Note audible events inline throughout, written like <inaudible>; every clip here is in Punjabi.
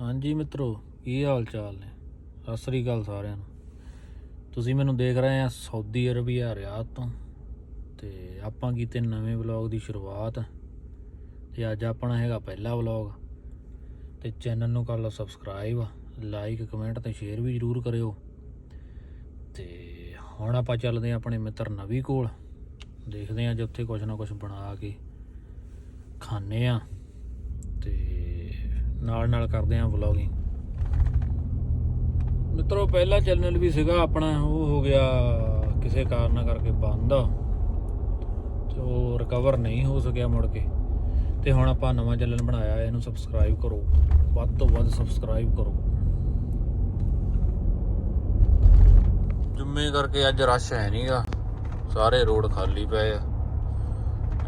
ਹਾਂਜੀ ਮਿੱਤਰੋ, ਕੀ ਹਾਲ ਚਾਲ ਨੇ? ਸਤਿ ਸ੍ਰੀ ਅਕਾਲ ਸਾਰਿਆਂ ਨੂੰ। ਤੁਸੀਂ ਮੈਨੂੰ ਦੇਖ ਰਹੇ ਆ ਸਾਊਦੀ ਅਰਬੀਆ ਰਿਆਦ ਤੋਂ ਤੇ ਆਪਾਂ ਕੀਤੇ ਨਵੇਂ ਵਲੌਗ ਦੀ ਸ਼ੁਰੂਆਤ ਤੇ ਅੱਜ ਆਪਣਾ ਹੈਗਾ ਪਹਿਲਾ ਵਲੌਗ। ਤੇ ਚੈਨਲ ਨੂੰ ਕਰ ਲਓ ਸਬਸਕ੍ਰਾਈਬ, ਲਾਈਕ, ਕਮੈਂਟ ਤੇ ਸ਼ੇਅਰ ਵੀ ਜਰੂਰ ਕਰਿਓ। ਤੇ ਹੁਣ ਆਪਾਂ ਚੱਲਦੇ ਆ ਆਪਣੇ ਮਿੱਤਰ ਨਵੀ ਕੋਲ। ਦੇਖਦੇ ਆ ਜੇ ਉੱਥੇ ਕੁਝ ਨਾ ਕੁਝ ਬਣਾ ਕੇ ਖਾਣੇ ਆ। ਤੇ ਨਾਲ ਨਾਲ ਕਰਦੇ ਆ ਵਲੌਗਿੰਗ ਮਿੱਤਰੋ, ਪਹਿਲਾ ਚੈਨਲ ਵੀ ਸੀਗਾ ਆਪਣਾ, ਉਹ ਹੋ ਗਿਆ ਕਿਸੇ ਕਾਰਨ ਕਰਕੇ ਬੰਦ। ਤੇ ਉਹ ਰਿਕਵਰ ਨਹੀਂ ਹੋ ਸਕਿਆ ਮੁੜ ਕੇ। ਤੇ ਹੁਣ ਆਪਾਂ ਨਵਾਂ ਚੈਨਲ ਬਣਾਇਆ, ਇਹਨੂੰ ਸਬਸਕ੍ਰਾਈਬ ਕਰੋ। ਵੱਧ ਤੋਂ ਵੱਧ ਸਬਸਕ੍ਰਾਈਬ ਕਰੋ। ਜੁੰਮੇ ਕਰਕੇ ਅੱਜ ਰਸ਼ ਹੈ ਨਹੀਂਗਾ। ਸਾਰੇ ਰੋਡ ਖਾਲੀ ਪਏ ਆ।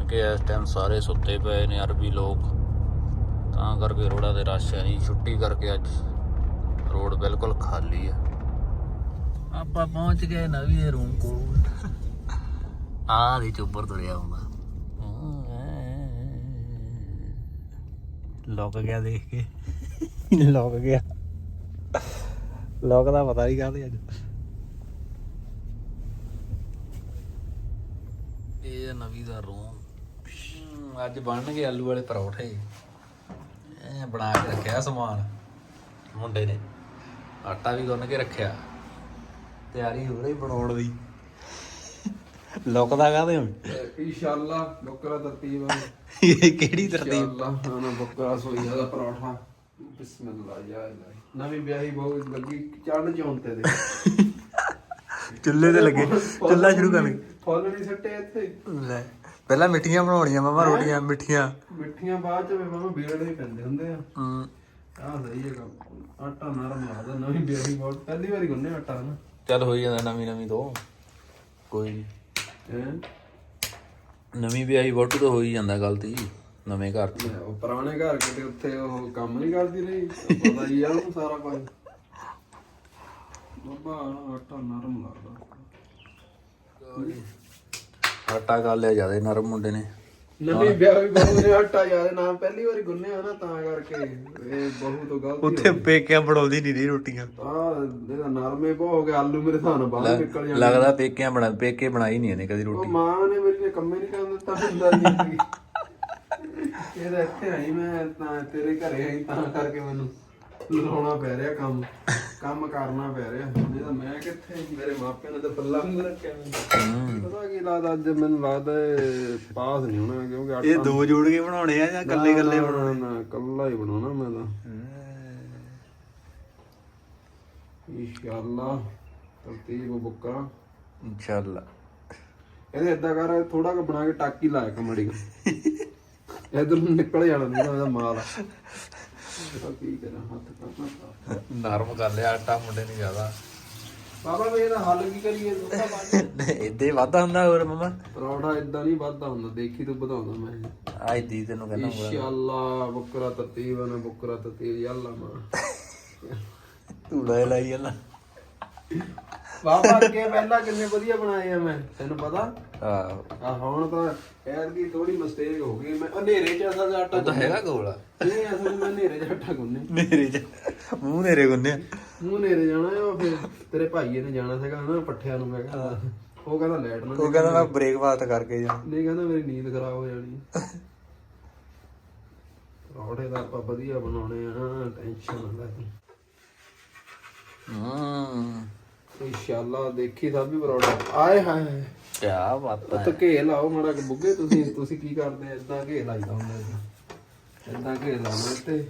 ਕਿ ਇਸ ਟਾਈਮ ਸਾਰੇ ਸੁੱਤੇ ਪਏ ਨੇ ਅਰਬੀ ਲੋਕ। ਤਾਂ ਕਰਕੇ ਰੋਡਾਂ ਤੇ ਰਸ਼ ਹੈ ਨਹੀਂ ਛੁੱਟੀ ਕਰਕੇ ਅੱਜ ਰੋਡ ਬਿਲਕੁਲ ਖਾਲੀ ਆ ਆਪਾਂ ਪਹੁੰਚ ਗਏ ਨਵੀਂ ਦੇ ਰੂਮ ਕੋਲ। ਆ ਦੇ ਚੁੱਪਰ ਤੁਰਿਆ ਹੁੰਦਾ ਲੋਕ ਗਿਆ ਦੇਖ ਕੇ। ਲੋਕ ਗਿਆ। ਲੋਕ ਦਾ ਪਤਾ ਨਹੀਂ ਕਾਹਦੇ ਅੱਜ। ਇਹ ਨਵੀਂ ਦਾ ਰੂਮ ਅੱਜ ਬਣ ਗਏ ਆਲੂ ਵਾਲੇ ਪਰੌਠੇ। ਐ ਬਣਾ ਕੇ ਰੱਖਿਆ ਸਮਾਨ। ਮੁੰਡੇ ਨੇ। ਆਟਾ ਵੀ ਗੁੰਨ ਕੇ ਰੱਖਿਆ। ਤਿਆਰੀ ਹੋ ਰਹੀ ਬਣਾਉਣ ਦੀ। ਲੁਕਦਾ ਕਾਹਦੇ ਹੁਣ? ਇਨਸ਼ਾਅੱਲਾ ਬੱਕਰਾ ਤਰਤੀਬ ਹੈ ਇਹ ਕਿਹੜੀ ਤਰਤੀਬ? ਇਨਸ਼ਾਅੱਲਾ ਹਾਂ ਬੱਕਰਾ ਸੋਈਆ ਦਾ ਪਰੌਠਾ। ਬਿਸਮਿਲ੍ਲਾ ਯਾ ਇਲਾਹੀ। ਨਵੀਂ ਵਿਆਹੀ ਬਹੁਤ ਲੱਗੀ ਚੜ੍ਹਨ ਚੌਣ ਤੇ ਦੇ ਚੁੱਲ੍ਹੇ ਤੇ ਲੱਗੇ। ਚੁੱਲ੍ਹਾ ਸ਼ੁਰੂ ਕਰਨ। ਫੁੱਲ ਨਹੀਂ ਸੱਟੇ ਇੱਥੇ। ਲੈ। ਪਹਿਲਾਂ ਮਿੱਠੀਆਂ ਬਣਾਉਣੀਆਂ ਮਾਮਾ ਰੋਟੀਆਂ ਮਿੱਠੀਆਂ। ਮਿੱਠੀਆਂ ਬਾਅਦ ਚ ਮਾਮਾ ਬੇੜੇ ਹੀ ਪੈਂਦੇ ਹੁੰਦੇ ਆ। ਹਮ, ਆਹ ਸਹੀ ਹੈ ਕੰਮ। ਆਟਾ ਨਰਮ ਲੱਗਦਾ ਨਵੀਂ ਵਿਆਹੀ ਬਹੁਤ ਪਹਿਲੀ ਵਾਰੀ ਗੁੰਨੇ ਆਟਾ ਨਾ। ਚੱਲ ਹੋਈ ਜਾਂਦਾ ਨਵੀਂ ਨਵੀਂ ਤੋਂ। ਕੋਈ ਨੀ। ਹੈ? ਨਵੀਂ ਵਿਆਹੀ ਵੋਟੂ ਤਾਂ ਹੋ ਹੀ ਜਾਂਦਾ ਗਲਤੀ ਨਵੇਂ ਘਰ 'ਚ। ਉਹ ਪੁਰਾਣੇ ਘਰ ਕਿਤੇ ਉੱਥੇ ਉਹ ਕੰਮ ਨਹੀਂ ਕਰਦੀ ਰਹੀ ਪਤਾ ਹੀ ਆ ਉਹਨੂੰ ਸਾਰਾ ਕੁਝ। ਬਾਬਾ ਆਟਾ ਨਰਮ ਲੱਗਦਾ। ਆਟਾ ਕਰ ਲਿਆ ਜ਼ਿਆਦਾ ਨਰਮ ਮੁੰਡੇ ਨੇ। ਨਵੀਂ ਵਿਆਹ ਵੀ ਬਹੂ ਨੇ ਆਟਾ ਯਾਰ ਨਾਮ ਪਹਿਲੀ ਵਾਰੀ ਗੁੰਨਿਆ ਨਾ ਤਾਂ ਕਰਕੇ ਇਹ ਬਹੂ ਤੋਂ ਗਲਤੀ ਉੱਥੇ ਪੇਕਿਆਂ ਬਣਾਉਂਦੀ ਨਹੀਂ ਰਹੀ ਰੋਟੀਆਂ। ਆ ਇਹਦਾ ਨਰਮੇ ਬਹੁ ਹੋ ਗਿਆ ਆਲੂ ਮੇਰੇ ਨਾਲ ਬਾਹਰ ਨਿਕਲ ਜਾਣੇ ਲੱਗਦਾ ਪੇਕਿਆਂ ਬਣਾ ਪੇਕੇ ਬਣਾਈ ਨਹੀਂ ਇਹਨੇ ਕਦੀ ਉਹ ਰੋਟੀ ਮਾਂ ਨੇ ਮੇਰੀ ਨੇ ਕੰਮੇ ਨਹੀਂ ਕਰਨ ਦਿੱਤਾ ਹੁੰਦਾ ਜੀ ਇਹਦਾ ਇੱਥੇ ਆਈ ਮੈਂ ਤਾਂ ਤੇਰੇ ਘਰੇ ਆਈ ਤਾਂ ਕਰਕੇ ਮੈਨੂੰ। ਲਾਉਣਾ ਪੈ ਰਿਹਾ ਕੰਮ ਕੰਮ ਕਰਨਾ ਪੈ ਰਿਹਾ। ਨਹੀਂ ਤਾਂ ਮੈਂ ਕਿੱਥੇ ਮੇਰੇ ਮਾਪਿਆਂ ਨੇ ਤਾਂ ਪੱਲਾ ਵੀ ਨੀ ਰੱਖਿਆ ਮੈਨੂੰ। ਪਤਾ ਕੀ ਲੱਗਦਾ ਅੱਜ ਮੈਨੂੰ ਲੱਗਦਾ ਇਹ ਪਾਸ ਨਹੀਂ ਹੋਣਾ ਕਿਉਂਕਿ ਆਟਾ ਇਹ ਦੋ ਜੋੜ ਕੇ ਬਣਾਉਣੇ ਆ ਜਾਂ ਇਕੱਲੇ ਇਕੱਲੇ ਬਣਾਉਣਾ? ਨਾ ਕੱਲਾ ਹੀ ਬਣਾਉਣਾ ਮੈਂ ਤਾਂ। ਇਨਸ਼ਾਅੱਲਾ ਤਰਤੀਬ ਬੁੱਕਾ ਇਨਸ਼ਾਅੱਲਾ। ਇਹਦੇ ਏਦਾਂ ਕਰ ਥੋੜਾ ਕੁ ਬਣਾ ਕੇ ਟਾਕੀ ਲਾਇਆ ਕਮੜੀ ਇਧਰ ਨੂੰ ਨਿਕਲ ਜਾਣਾ ਨਹੀਂ ਮਾਲ ਕੀ ਕਰਾਂ ਹੱਥ ਕਰਨਾ ਨਰਮ ਕਰ ਲਿਆ ਆਟਾ ਮੁੰਡੇ ਨੇ ਜ਼ਿਆਦਾ। ਬਾਬਾ ਵੀ ਇਹਦਾ ਹੱਲ ਕੀ ਕਰੀਏ? ਦੋਸਤਾਂ ਬਾਅਦ ਇੱਦੇ ਵਾਧਾ ਹੁੰਦਾ ਹੋਰ ਮਮਾ? ਪਰੌਠਾ ਇਦਾਂ ਨਹੀਂ ਵੱਧਦਾ ਹੁੰਦਾ ਦੇਖੀ ਤੂੰ ਵਧਾਉਂਦਾ ਮੈਂ। ਆਈ ਦੀ ਤੈਨੂੰ ਕਹਿੰਦਾ ਇਨਸ਼ਾਅੱਲਾ ਬੁੱਕਰਾ ਤਤੀਬ ਨਾ ਬੁੱਕਰਾ ਤਤੀਬ ਯੱਲਾ ਮਾਂ। ਧੂੜਾ ਹੀ ਲਾਈ ਜਾਂਦਾ। ਬਾਬਾ ਅੱਗੇ ਪਹਿਲਾਂ ਕਿੰਨੇ ਵਧੀਆ ਬਣਾਏ ਆ ਮੈਂ ਤੈਨੂੰ ਪਤਾ? ਆਹੋ ਆ ਹੁਣ ਤਾਂ ਐਰ ਦੀ ਥੋੜੀ ਮਿਸਟੇਕ ਹੋ ਗਈ ਮੈਂ ਹਨੇਰੇ ਚ ਅਸਲ ਚ ਆਟਾ ਉਹ ਤਾਂ ਹੈਗਾ ਕੋਲ ਨਹੀਂ ਅਸਲ ਚ ਮੈਂ ਹਨੇਰੇ ਚ ਆਟਾ ਗੁੰਨੇ ਨੇਰੇ ਚ ਮੂੰਹ ਨੇਰੇ ਗੁੰਨੇ ਮੂੰਹ ਨੇਰੇ ਜਾਣਾ ਹੈ ਉਹ ਫਿਰ ਤੇਰੇ ਭਾਈਏ ਨੇ ਜਾਣਾ ਸੀਗਾ ਨਾ ਪੱਠਿਆਂ ਨੂੰ ਮੈਂ ਕਹਿੰਦਾ ਉਹ ਕਹਿੰਦਾ ਲੈਟ ਨਾ ਉਹ ਕਹਿੰਦਾ ਮੈਂ ਬ੍ਰੇਕਫਾਸਟ ਕਰਕੇ ਜਾ ਨਹੀਂ ਕਹਿੰਦਾ ਮੇਰੀ ਨੀਂਦ ਖਰਾਬ ਹੋ ਜਾਣੀ। ਰੋੜੇ ਦਾ ਆਪਾਂ ਵਧੀਆ ਬਣਾਉਣੇ ਆ ਟੈਨਸ਼ਨ ਨਾ ਲੈ ਤੂੰ। ਹੂੰ। ਇਨਸ਼ਾਅੱਲਾ ਦੇਖੀ ਸਭ ਵੀ ਪਰੌਠਾ ਆਏ ਹਾਏ ਕੀ ਬਾਤ ਉਹ ਤਾਂ ਘੇ ਲਾਓ ਮਾੜਾ ਕਿ ਬੁੱਗੇ ਤੁਸੀਂ ਤੁਸੀਂ ਕੀ ਕਰਦੇ? ਇਦਾਂ ਘੇ ਲਾਈਦਾ ਹੁੰਦਾ ਇਦਾਂ ਘੇ ਲਾਉਣਾ ਤੇ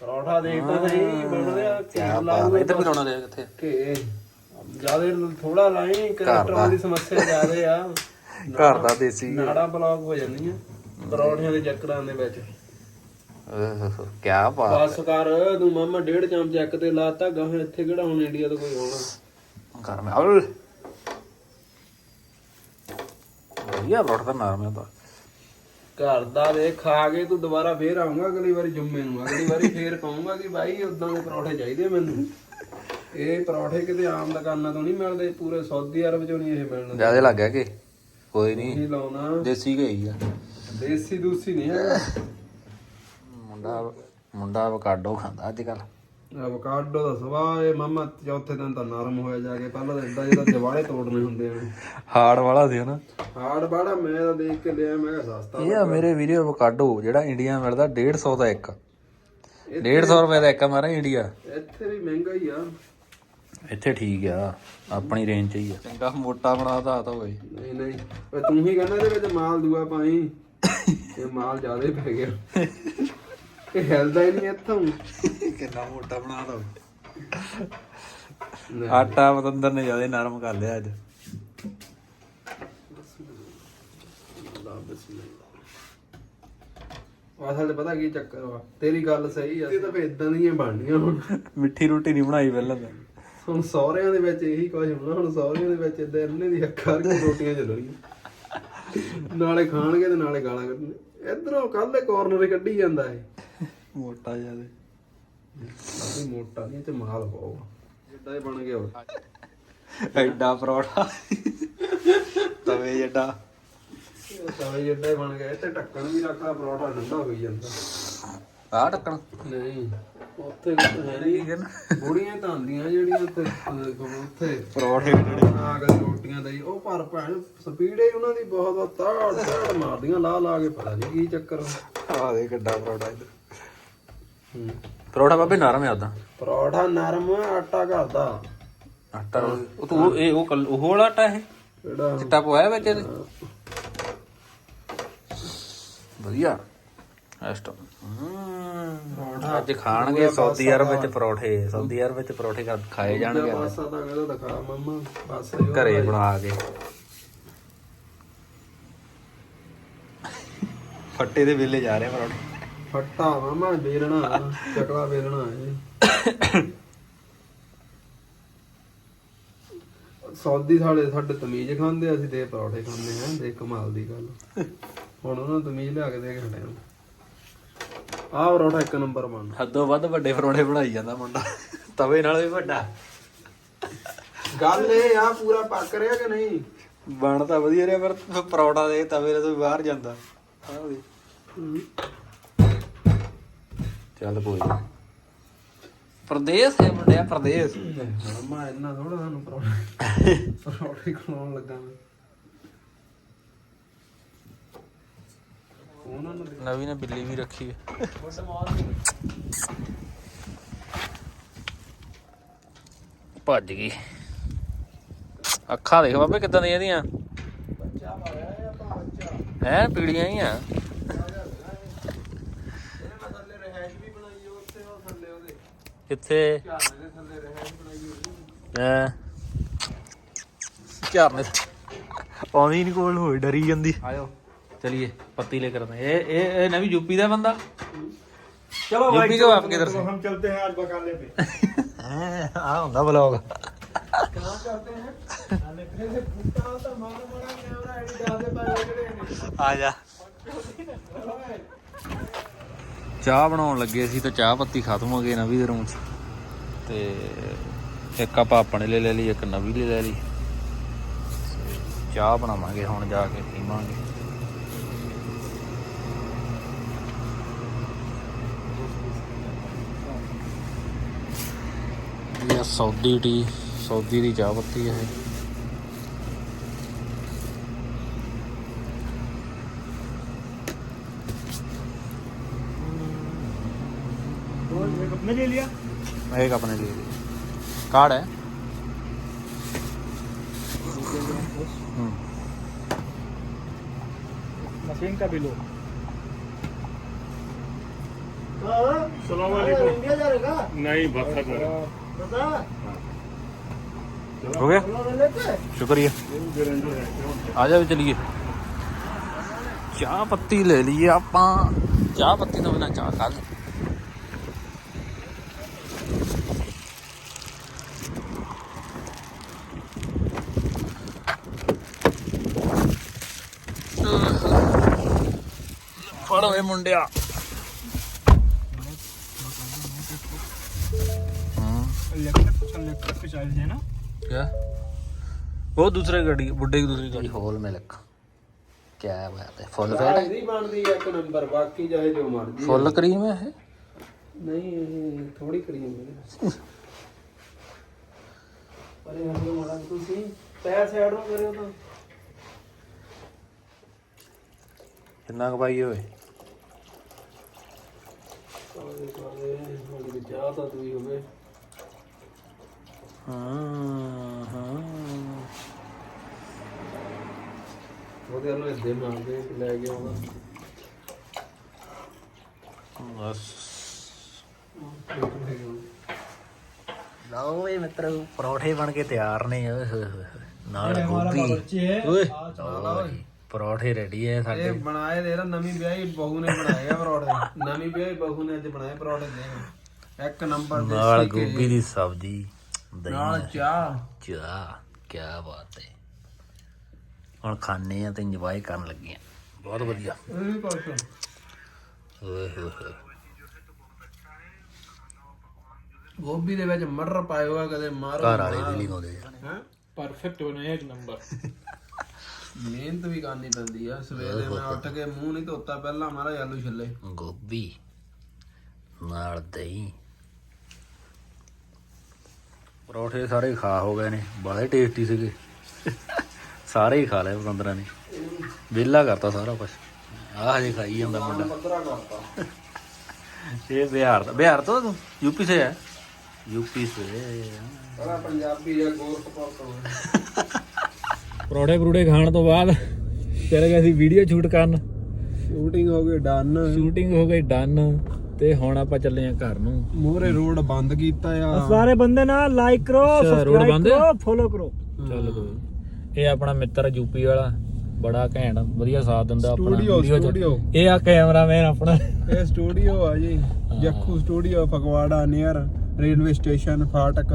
ਪਰੌਠਾ ਦੇਖਦਾ ਨਹੀਂ ਬਣ ਰਿਹਾ ਕੀ ਬਾਤ ਇੱਧਰ ਵੀ ਲਾਉਣਾ ਦੇ ਕਿੱਥੇ ਘੇ ਜਿਆਦੇ ਥੋੜਾ ਲਾਈ ਕੋਲੇਸਟ੍ਰੋਲ ਦੀ। ਸਮੱਸਿਆ ਜ਼ਿਆਦੇ ਆ। ਘਰ ਦਾ ਦੇਸੀ। ਨਾੜਾ ਬਲੌਕ ਹੋ ਜਾਂਦੀਆਂ ਪਰੌਠਿਆਂ ਦੇ ਚੱਕਰਾਂ ਦੇ ਵਿੱਚ। ਕੀ ਬਾਤ ਬਸ ਕਰ ਤੂੰ ਮਾਮਾ ਡੇਢ ਚਮਚ ਇੱਕ ਤੇ ਲਾਤਾ ਗਾਹ ਇੱਥੇ ਕਿਹੜਾ ਹੁਣ ਇੰਡੀਆ ਤੋਂ ਕੋਈ ਆਉਣਾ। ਕਰ ਮੈਂ ਅਲ ਵਧੀਆ ਨਰਮ ਹੈ ਤਾਂ। ਘਰ ਦਾ ਦੇ ਖਾ ਕੇ ਤੂੰ ਦੁਬਾਰਾ ਫੇਰ ਆਉਂਗਾ ਅਗਲੀ ਵਾਰੀ ਜੁੰਮੇ ਨੂੰ। ਅਗਲੀ ਵਾਰੀ ਫੇਰ ਕਹੂੰਗਾ ਕਿ ਭਾਈ ਉਦਾਂ ਦੇ ਪਰੌਠੇ ਚਾਹੀਦੇ ਮੈਨੂੰ। ਇਹ ਪਰੌਠੇ ਕਿਤੇ ਆਮ ਦੁਕਾਨਾਂ ਤੋਂ ਨਹੀਂ ਮਿਲਦੇ ਪੂਰੇ ਸਾਊਦੀ ਅਰਬ ਚੋਂ ਨਹੀਂ ਇਹ ਮਿਲਣਗੇ ਜ਼ਿਆਦਾ ਲੱਗ ਗਿਆ ਕਿ? ਕੋਈ ਨਹੀਂ। ਲਾਉਣਾ। ਦੇਸੀ ਗਈ ਆ। ਦੇਸੀ ਦੂਸੀ ਨਹੀਂ ਹੈਗਾ। ਮੁੰਡਾ ਮੁੰਡਾ ਅਵਕਾਡੋ ਖਾਂਦਾ ਅੱਜ ਕੱਲ ਐਵੋਕਾਡੋ ਦਾ ਇਹ ਮਾਮਾ ਚੌਥੇ ਦਿਨ ਤਾਂ ਨਰਮ ਹੋਇਆ ਜਾ ਕੇ ਪਹਿਲਾਂ ਤਾਂ ਇਦਾਂ ਜਿਹਦਾ ਦਿਵਾਲੇ ਤੋੜਨੇ ਹੁੰਦੇ ਨੇ ਹਾਰਡ ਵਾਲਾ ਸੀ ਨਾ ਹਾਰਡ ਬਾੜਾ ਮੈਂ ਤਾਂ ਦੇਖ ਕੇ ਲਿਆ ਮੈਂ ਕਿਹਾ ਸਸਤਾ ਇਹ ਆ ਮੇਰੇ ਵੀਰੇ ਅਵੋਕਾਡੋ ਜਿਹੜਾ ਇੰਡੀਆ ਮਿਲਦਾ 150 ਦਾ ਇੱਕ। 150 ਰੁਪਏ ਦਾ ਇੱਕ ਆ ਮਾਰਾ ਇੰਡੀਆ। ਇੱਥੇ ਵੀ ਮਹਿੰਗਾ ਹੀ ਆ। ਇੱਥੇ ਠੀਕ ਆ ਆਪਣੀ ਰੇਂਜ ਚ ਹੀ ਆ। ਚੰਗਾ ਮੋਟਾ ਬਣਾਤਾ ਤਾਂ ਹੋਏ ਨਹੀਂ ਨਹੀਂ ਓਏ ਤੂੰ ਹੀ ਕਹਿੰਦਾ ਇਹਦੇ ਵਿੱਚ ਮਾਲ ਦੂਆ ਪਾਈ। ਇਹ ਮਾਲ ਜ਼ਿਆਦਾ ਹੀ ਪੈ ਗਿਆ। ਇਹ ਹਿਲਦਾ ਹੀ ਨਹੀਂ ਇੱਥੋਂ। ਕਿੰਨਾ ਮੋਟਾ ਬਣਾਤਾ ਨਹੀਂ। ਆਟਾ ਪਤੰਦਰ ਨੇ ਜ਼ਿਆਦਾ ਨਰਮ ਕਰ ਲਿਆ ਅੱਜ। ਅਸਲ ਪਤਾ ਕੀ ਚੱਕਰ ਵਾ? ਤੇਰੀ ਗੱਲ ਸਹੀ ਆ। ਇਹ ਤਾਂ ਫੇ ਇਦਾਂ ਦੀਆਂ ਬਣਨੀਆਂ ਹੁਣ। ਮਿੱਠੀ ਰੋਟੀ ਨਹੀਂ ਬਣਾਈ ਪਹਿਲਾਂ ਤਾਂ। ਹੁਣ ਸਹੁਰਿਆਂ ਦੇ ਵਿੱਚ ਇਹੀ ਕੁਝ ਹੋਣਾ ਹੁਣ ਸਹੁਰਿਆਂ ਦੇ ਵਿੱਚ ਇਦਾਂ ਇਹਨੇ ਦੀ ਅੱਖਾਂ ਕੇ ਰੋਟੀਆਂ ਚੱਲਣੀਆਂ। ਨਾਲੇ ਖਾਣਗੇ ਤੇ ਨਾਲੇ ਗਾਲਾਂ ਕੱਢਣੇ ਇਧਰੋਂ ਕੱਲ ਦੇ ਕਾਰਨਰ ਕੱਢੀ ਜਾਂਦਾ ਏ ਮੋਟਾ ਜ਼ਿਆਦਾ ਕਾਫੀ ਮੋਟਾ ਨਹੀਂ ਤੇ ਮਾਲ ਪਾਓ ਜਿੱਦਾਂ ਇਹ ਬਣ ਗਿਆ ਉਹ। ਐਡਾ ਪਰੌਠਾ। ਤਵੇ ਜੱਡਾ। ਤਵੇ ਹੀ ਬਣ ਗਿਆ ਤੇ ਢੱਕਣ ਵੀ ਰੱਖਦਾ ਪਰੌਠਾ ਠੰਡਾ ਹੋਈ ਜਾਂਦਾ। ਆ ਟੱਕਣ ਨਹੀਂ ਉੱਥੇ ਨਹੀਂ। ਬੁੜੀਆਂ ਤਾਂ ਆਉਂਦੀਆਂ ਜਿਹੜੀਆਂ ਉੱਥੇ ਉੱਥੇ। ਪਰੌਠੇ ਜਿਹੜੇ। ਆ ਕੇ ਰੋਟੀਆਂ ਦੇ ਉਹ ਪਰ ਭੈਣ ਸਪੀਡ ਹੀ ਉਹਨਾਂ ਦੀ ਬਹੁਤ ਤਾੜ ਤਾੜ ਮਾਰਦੀਆਂ ਲਾ ਲਾ ਕੇ ਪਤਾ ਨਹੀਂ ਕੀ ਚੱਕਰ ਆ। ਦੇ ਕਿੱਡਾ ਪਰੌਠਾ ਇੱਧਰ। ਪਰੌਠਾ ਬਾਬੇ ਨਰਮ ਆ ਉਦਾਂ ਪਰੌਠਾ ਨਰਮ ਆਟਾ ਘਰ ਦਾ ਆਟਾ ਉਹ ਤੂੰ ਇਹ ਉਹ ਕੱਲ- ਉਹ ਵਾਲਾ ਆਟਾ ਇਹ? ਜਿਹੜਾ ਚਿੱਟਾ ਪੋਇਆ ਵਿੱਚ ਇਹਦੇ? ਵਧੀਆ। ਐਸਟੋ ਅੱਜ ਖਾਣਗੇ ਸਾਊਦੀ ਅਰਬ ਵਿੱਚ ਪਰੌਠੇ। ਸਾਊਦੀ ਅਰਬ ਵਿੱਚ ਪਰੌਠੇ ਖਾ- ਖਾਏ ਜਾਣਗੇ ਪਾਸਾ ਤਾਂ ਕਹਿੰਦਾ ਦਿਖਾ ਮੰਮਾ ਪਾਸਾ ਹੀ ਉਹ ਘਰੇ ਬਣਾ ਕੇ। ਫੱਟੇ ਦੇ ਵੇਲੇ ਜਾ ਰਹੇ ਪਰੌਠੇ। ਫੱਟਾ ਮਾਮਾ ਵੇਲਣਾ ਚਕਲਾ ਵੇਲਣਾ ਇਹ ਸੌਦੀ ਸਾਡੇ ਸਾਡੇ ਤਮੀਜ਼ ਖਾਂਦੇ ਅਸੀਂ ਤੇ ਪਰੌਠੇ ਖਾਂਦੇ ਆਂ ਦੇਖ ਕਮਾਲ ਦੀ ਗੱਲ। ਹੁਣ ਉਹਨਾਂ ਨੂੰ ਤਮੀਜ਼ ਲਿਆ ਕੇ ਦੇ ਕੇ ਹਟਿਆ ਆਹ ਪਰੌਠਾ ਇੱਕ ਨੰਬਰ ਬਣ। ਹੱਦੋਂ ਵੱਧ ਵੱਡੇ ਪਰੌਠੇ ਬਣਾਈ ਜਾਂਦਾ ਮੁੰਡਾ। ਤਵੇ ਨਾਲ ਵੀ ਵੱਡਾ। ਗੱਲ ਇਹ ਆ ਪੂਰਾ ਪੱਕ ਰਿਹਾ ਕਿ ਨਹੀਂ? ਬਣ ਤਾਂ ਵਧੀਆ ਰਿਹਾ ਪਰ ਪਰੌਠਾ ਦੇ ਤਵੇ ਤੋਂ ਬਾਹਰ ਜਾਂਦਾ। ਆਹ ਵੀ। ਚੱਲ ਕੋਈ ਨੀ। ਪ੍ਰਦੇਸ਼ ਹੈ ਮੁੰਡਿਆ ਪ੍ਰਦੇਸ਼। ਮਾਮਾ ਇੰਨਾ ਥੋੜਾ ਸਾਨੂੰ ਪਰੌਠੇ ਪਰੌਠੇ ਖਵਾਉਣ ਲੱਗਾ ਮੈਂ। ਉਹਨਾਂ ਨੂੰ ਨਵੀਂ ਨੇ ਬਿੱਲੀ ਵੀ ਰੱਖੀ ਹੈ। ਭੱਜ ਗਈ। ਅੱਖਾਂ ਦੇਖ ਬਾਬੇ ਕਿੱਦਾਂ ਦੀਆਂ ਇਹਦੀਆਂ। ਬੱਚਾ ਮਾਰਿਆ ਆ ਬੱਚਾ। ਹੈ ਪੀੜੀਆਂ ਹੀ ਆ। ਕਿੱਥੇ? ਐ ਝਾਰਨੇ ਆਉਂਦੀ ਨਹੀਂ ਕੋਲ ਹੋਈ ਡਰੀ ਜਾਂਦੀ। ਆਇਓ ਚਲਿਏ ਪੱਤੀ ਲੈ ਕਰਦੇ ਇਹ ਇਹ ਇਹ ਨਵੀਂ ਯੂਪੀ ਦਾ ਬੰਦਾ? ਚਲੋ ਭਾਈ ਯੂਪੀ ਕੋ ਆਪ ਕਿਧਰ ਸੇ? हम चलते हैं आज बकाले पे ਆ ਹੁੰਦਾ ਬਲੌਗ कहाँ चलते हैं लेकिन से भूखा होता मारा मारा कैमरा एडिट डाल दे पर लग रहे हैं ਆ ਜਾ। ਚਾਹ ਬਣਾਉਣ ਲੱਗੇ ਸੀ ਤੇ ਚਾਹ ਪੱਤੀ ਖਤਮ ਹੋ ਗਈ ਨਵੀਂ ਦੇ ਰੂਮ 'ਚ। ਤੇ ਇੱਕ ਆਪਾਂ ਆਪਣੇ ਲੈ ਲੈ ਲਈ, ਇੱਕ ਨਵੀਂ ਲੈ ਲੈ ਲਈ। ਚਾਹ ਬਣਾਵਾਂਗੇ ਹੁਣ ਜਾ ਕੇ, ਪੀਵਾਂਗੇ। ਇਹ ਸੌਦੀ ਟੀ, ਸੌਦੀ ਦੀ ਚਾਹ ਪੱਤੀ ਹੈ ਇਹ। अपने ले लिया? एक अपने लिए। कार्ड है। हम्म। मशीन का बिलो। हो। नहीं हो। गया? शुक्रिया। आ जाओ चलिए। चाह पत्ती ले लिए आप। चाह पत्ती तो बिना चाह खा लें। ਲੈ ਫੜ ਓਏ ਮੁੰਡਿਆ ਹੂੰ इलेक्ट्रिक इलेक्ट्रिक पे चाहिए ना क्या वो दूसरे गाड़ी बुड्ढे की दूसरी गाड़ी होल मिल्क क्या बात है फुल ਇਹਦੀ ਬਣਦੀ ਆ ਇੱਕ ਨੰਬਰ ਬਾਕੀ ਚਾਹੇ ਜੋ ਮਰਜੀ फुल क्रीम है ये? ਨਹੀਂ ਇਹ ਥੋੜੀ ਕਰੀ ਜਾਂਦੇ ਅਰੇ ਹੱਥੋਂ ਮਾੜਾ ਤੁਸੀਂ ਪੈਰ ਸਾਈਡ ਨੂੰ ਕਰਿਓ ਤਾਂ ਕਿੰਨਾ ਕੁ ਪਾਈ ਹੋਏ ਕਾਲੇ ਕਾਲੇ ਮੇਰੀ ਚਾਹ ਤਾਂ ਤੂੰ ਹੋਵੇ। ਹਾਂ ਹਾਂ। ਉਹਦੇ ਵੱਲੋਂ ਇੱਦੇ ਮੰਗਦੇ ਕਿ ਲੈ ਕੇ ਆਉਂਦਾ ਬਸ। ਲਓ ਵੀ ਮਿੱਤਰੋ ਪਰੌਠੇ ਬਣ ਕੇ ਤਿਆਰ ਨੇ। ਓਏ ਹੋਏ ਹੋਏ। ਨਾਲ ਗੋਭੀ। ਓਏ। ਓਏ, ਪਰੌਠੇ ਰੈਡੀ ਹੈ ਸਾਡੇ। ਇਹ ਬਣਾਏ ਦੇ ਰ ਨਵੀਂ ਵਿਆਹੀ ਬਹੂ ਨੇ ਬਣਾਏ ਆ ਪਰੌਠੇ। ਨਵੀਂ ਵਿਆਹੀ ਬਹੂ ਨੇ ਅੱਜ ਬਣਾਏ ਪਰੌਠੇ ਦੇ ਇੱਕ ਨੰਬਰ ਦੇ ਨਾਲ ਗੋਭੀ ਦੀ ਸਬਜ਼ੀ ਦਹੀਂ ਨਾਲ ਚਾਹ। ਚਾਹ ਕੀ ਬਾਤ ਹੈ ਹੁਣ ਖਾਣੇ ਆ ਤੇ ਇੰਜੋਏ ਕਰਨ ਲੱਗੇ ਆ। ਬਹੁਤ ਵਧੀਆ। ਗੋਭੀ ਦੇ ਵਿੱਚ ਮਟਰ ਪਾਇਆ ਹੋਇਆ ਕਦੇ ਮਾਰ ਘਰ ਵਾਲੇ ਵੀ ਨਹੀਂ ਲਾਉਂਦੇ ਹੈ? ਪਰਫੈਕਟ ਬਣਾਇਆ ਇੱਕ ਨੰਬਰ। <laughs> ਮਿਹਨਤ ਵੀ ਕਰਨੀ ਪੈਂਦੀ ਆ। ਸਵੇਰੇ ਮੈਂ ਉੱਠ ਕੇ ਮੂੰਹ ਨਹੀਂ ਧੋਤਾ ਪਹਿਲਾਂ ਮਾਰਾ ਆਲੂ ਛਿੱਲੇ। ਗੋਭੀ ਨਾਲ ਦਹੀਂ। ਪਰੌਠੇ ਸਾਰੇ ਖਾ ਹੋ ਗਏ ਨੇ ਬੜੇ ਟੇਸਟੀ ਸੀਗੇ। ਸਾਰੇ ਹੀ ਖਾ ਲਏ ਪਤੰਦਰਾਂ ਨੇ। ਵਿਹਲਾ ਕਰਤਾ ਸਾਰਾ ਕੁਝ ਆਹ ਹਜੇ ਖਾਈ ਜਾਂਦਾ ਮੁੰਡਾ। ਇਹ ਬਿਹਾਰ ਦਾ ਬਿਹਾਰ ਤੋਂ ਤੂੰ? ਯੂਪੀ ਸੇ ਹੈ? ਯੂਪੀ ਸੇ। ਸਾਰਾ ਪੰਜਾਬੀ ਆ ਗੋਰਖਪੁਰ ਤੋਂ ਪਰੌੜੇ ਪਰੂੜੇ ਖਾਣ ਤੋਂ ਬਾਅਦ ਚਲੇ ਗਏ ਅਸੀਂ ਵੀਡੀਓ ਸ਼ੂਟ ਕਰਨ। ਸ਼ੂਟਿੰਗ ਹੋ ਗਈ ਡਨ ਸ਼ੂਟਿੰਗ ਹੋ ਗਈ ਡਨ ਤੇ ਹੁਣ ਆਪਾਂ ਚੱਲੇ ਆ ਘਰ ਨੂੰ। ਮੋਹਰੇ ਰੋਡ ਬੰਦ ਕੀਤਾ ਆ। ਸਾਰੇ ਬੰਦੇ ਨਾ ਲਾਈਕ ਕਰੋ ਸਬਸਕ੍ਰਾਈਬ ਕਰੋ ਫੋਲੋ ਕਰੋ। ਚੱਲ ਕੋਈ ਇਹ ਆਪਣਾ ਮਿੱਤਰ ਯੂਪੀ ਵਾਲਾ ਬੜਾ ਘੈਂਟ ਵਧੀਆ ਸਾਥ ਦਿੰਦਾ ਆਪਣਾ ਵੀਡੀਓ ਚ। ਇਹ ਆ ਕੈਮਰਾਮੈਨ ਆਪਣਾ। ਇਹ ਸਟੂਡੀਓ ਆ ਜੀ। Jakhu studio Phagwara near railway station ਫਾਟਕ।